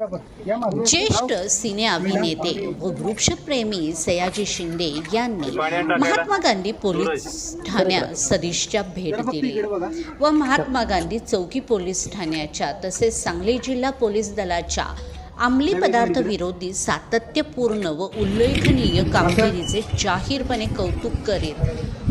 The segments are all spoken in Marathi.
ज्येष्ठ सिने अभिनेते व वृक्षप्रेमी सयाजी शिंदे यांनी महात्मा गांधी पोलीस ठाण्यात सदिशच्या भेट दिली व महात्मा गांधी चौकी पोलीस ठाण्याच्या तसेच सांगली जिल्हा पोलीस दलाच्या अंमली पदार्थ विरोधी सातत्यपूर्ण व उल्लेखनीय कामगिरीचे जाहीरपणे कौतुक करीत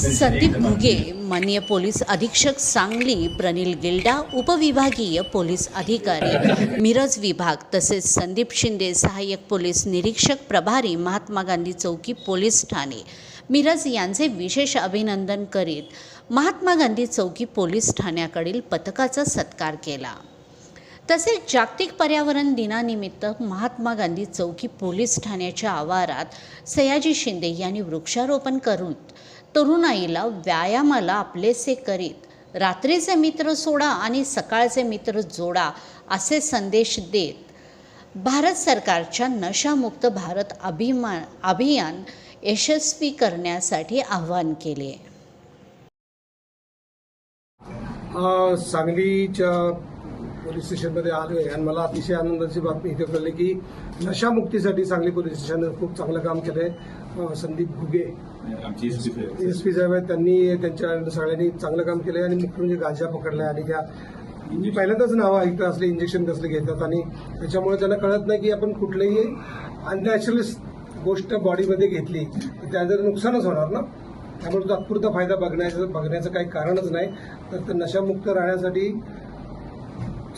संदीप घुगे माननीय पोलीस अधीक्षक सांगली प्रनिल गिल्डा उपविभागीय पोलीस अधिकारी मिरज विभाग तसेच संदीप शिंदे सहाय्यक पोलीस निरीक्षक प्रभारी महात्मा गांधी चौकी पोलीस ठाणे. मिरज यांचे विशेष अभिनंदन करीत महात्मा गांधी चौकी पोलीस ठाण्याकडील पथकाचा सत्कार केला. तसेच जागतिक पर्यावरण दिनानिमित्त महात्मा गांधी चौकी पोलीस ठाण्याच्या आवारात सयाजी शिंदे यांनी वृक्षारोपण करून तरुणाईला व्यायामाला आपलेसे करीत. रात्रीचे मित्र सोडा आणि सकाळचे मित्र जोडा असे संदेश देत. भारत सरकारच्या नशामुक्त भारत अभिमान अभियान यशस्वी करण्यासाठी आवाहन केले. सांगलीच्या पोलीस स्टेशनमध्ये आलो आहे. आणि मला अतिशय आनंदाची बातमी इथे कळली की नशामुक्तीसाठी सांगली पोलीस स्टेशननं खूप चांगलं काम केलं आहे संदीप घुगे आमची एसपी साहेब एस पी साहेब आहेत. त्यांनी त्यांच्या सगळ्यांनी चांगलं काम केलं आहे आणि मुख्य म्हणजे गांजा पकडलाय आणि त्या मी पहिल्यांदाच नावं ऐकतं असले इंजेक्शन कसले घेतात आणि त्याच्यामुळे त्यांना कळत नाही की आपण कुठलंही अननॅचरल गोष्ट बॉडीमध्ये घेतली तर त्याचं नुकसानच होणार ना? त्यामुळे तात्पुरता फायदा बघण्याचं बघण्याचं काही कारणच नाही. तर नशामुक्त राहण्यासाठी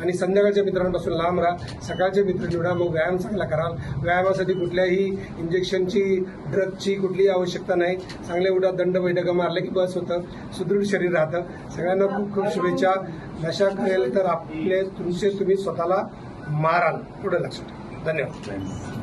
आणि संध्याकाळच्या मित्रांपासून लांब राहा. सकाळचे मित्र निवडा मग व्यायाम चांगला कराल. व्यायामासाठी कुठल्याही इंजेक्शनची ड्रगची कुठलीही आवश्यकता नाही. चांगल्या उठा दंड बैठका मारले की बस होतं. सुदृढ शरीर राहतं. सगळ्यांना खूप खूप शुभेच्छा. नशा करेल तर आपले तुमचे तुम्ही स्वतःला माराल. पुढे लक्षात धन्यवाद.